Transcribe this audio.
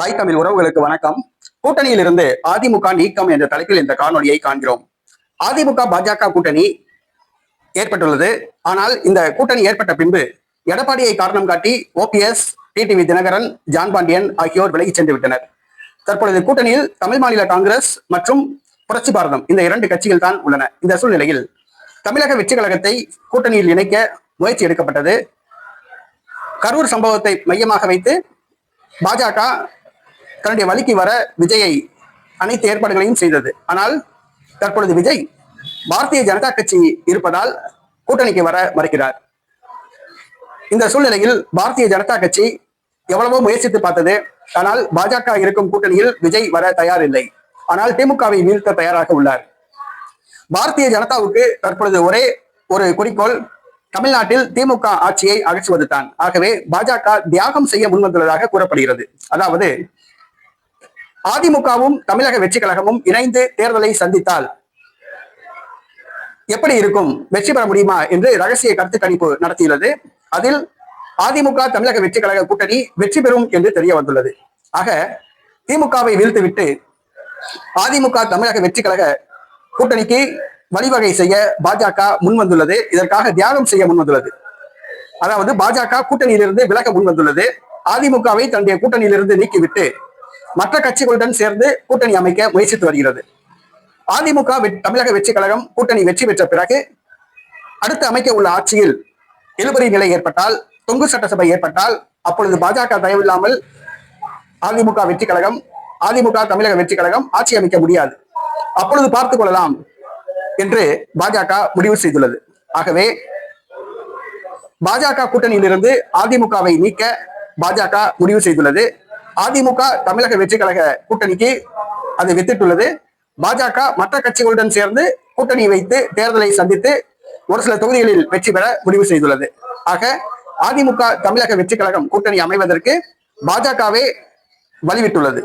தாய் தமிழ் உறவுகளுக்கு வணக்கம். கூட்டணியில் இருந்து அதிமுக நீக்கம் என்ற தலைப்பில் இந்த காணொலியை காண்கிறோம். அதிமுக பாஜக கூட்டணி ஏற்பட்டுள்ளது. ஆனால் இந்த கூட்டணி ஏற்பட்ட பின்பு எடப்பாடியை காரணம் காட்டி OPS TTV Dhinakaran John Pandian ஆகியோர் விலகிச் சென்று விட்டனர். தற்பொழுது கூட்டணியில் தமிழ் மாநில காங்கிரஸ் மற்றும் புரட்சி பாரதம் இந்த இரண்டு கட்சிகள் தான் உள்ளன. இந்த சூழ்நிலையில் தமிழக வெற்றி கழகத்தை கூட்டணியில் இணைக்க முயற்சி எடுக்கப்பட்டது. கரூர் சம்பவத்தை மையமாக வைத்து பாஜக தன்னுடைய வழிக்கு வர விஜயை அனைத்து ஏற்பாடுகளையும் செய்தது. ஆனால் தற்பொழுது விஜய் பாரதிய ஜனதா கட்சி இருப்பதால் கூட்டணிக்கு வர மறுக்கிறார். இந்த சூழ்நிலையில் பாரதிய ஜனதா கட்சி எவ்வளவோ முயற்சித்து பார்த்தது. ஆனால் பாஜக இருக்கும் கூட்டணியில் விஜய் வர தயார் இல்லை ஆனால் திமுகவை வீழ்த்த தயாராக உள்ளார். பாரதிய ஜனதாவுக்கு தற்பொழுது ஒரே ஒரு குறிக்கோள் தமிழ்நாட்டில் திமுக ஆட்சியை அகற்றுவது தான் ஆகவே பாஜக தியாகம் செய்ய முன்வந்துள்ளதாக கூறப்படுகிறது. அதாவது அதிமுகவும் தமிழக வெற்றி கழகமும் இணைந்து தேர்தலை சந்தித்தால் எப்படி இருக்கும்? வெற்றி பெற முடியுமா? என்று ரகசிய கருத்து கணிப்பு நடத்தியுள்ளது. அதில் அதிமுக தமிழக வெற்றி கழக கூட்டணி வெற்றி பெறும் என்று தெரிய வந்துள்ளது. ஆக திமுகவை வீழ்த்துவிட்டு அதிமுக தமிழக வெற்றி கழக கூட்டணிக்கு வழிவகை செய்ய பாஜக முன்வந்துள்ளது. இதற்காக தியாகம் செய்ய முன்வந்துள்ளது. அதாவது பாஜக கூட்டணியிலிருந்து விலக முன்வந்துள்ளது. அதிமுகவை தன்னுடைய கூட்டணியிலிருந்து நீக்கிவிட்டு மற்ற கட்சிகளுடன் சேர்ந்து கூட்டணி அமைக்க முயற்சித்து வருகிறது. அதிமுக தமிழக வெற்றி கழகம் கூட்டணி வெற்றி பெற்ற பிறகு அடுத்து அமைக்க உள்ள ஆட்சியில் இழுபறி நிலை ஏற்பட்டால் தொங்கு சட்டசபை ஏற்பட்டால் அப்பொழுது பாஜக தயவில்லாமல் அதிமுக வெற்றி கழகம் அதிமுக தமிழக வெற்றி கழகம் ஆட்சி அமைக்க முடியாது. அப்பொழுது பார்த்துக் கொள்ளலாம் என்று பாஜக முடிவு செய்துள்ளது. ஆகவே பாஜக கூட்டணியிலிருந்து அதிமுகவை நீக்க பாஜக முடிவு செய்துள்ளது. அதிமுக தமிழக வெற்றி கழக கூட்டணிக்கு அது வித்திட்டுள்ளது. பாஜக மற்ற கட்சிகளுடன் சேர்ந்து கூட்டணி வைத்து தேர்தலை சந்தித்து ஒரு சில தொகுதிகளில் வெற்றி பெற முடிவு செய்துள்ளது. ஆக அதிமுக தமிழக வெற்றி கழகம் கூட்டணி அமைவதற்கு பாஜகவே வலிவிட்டுள்ளது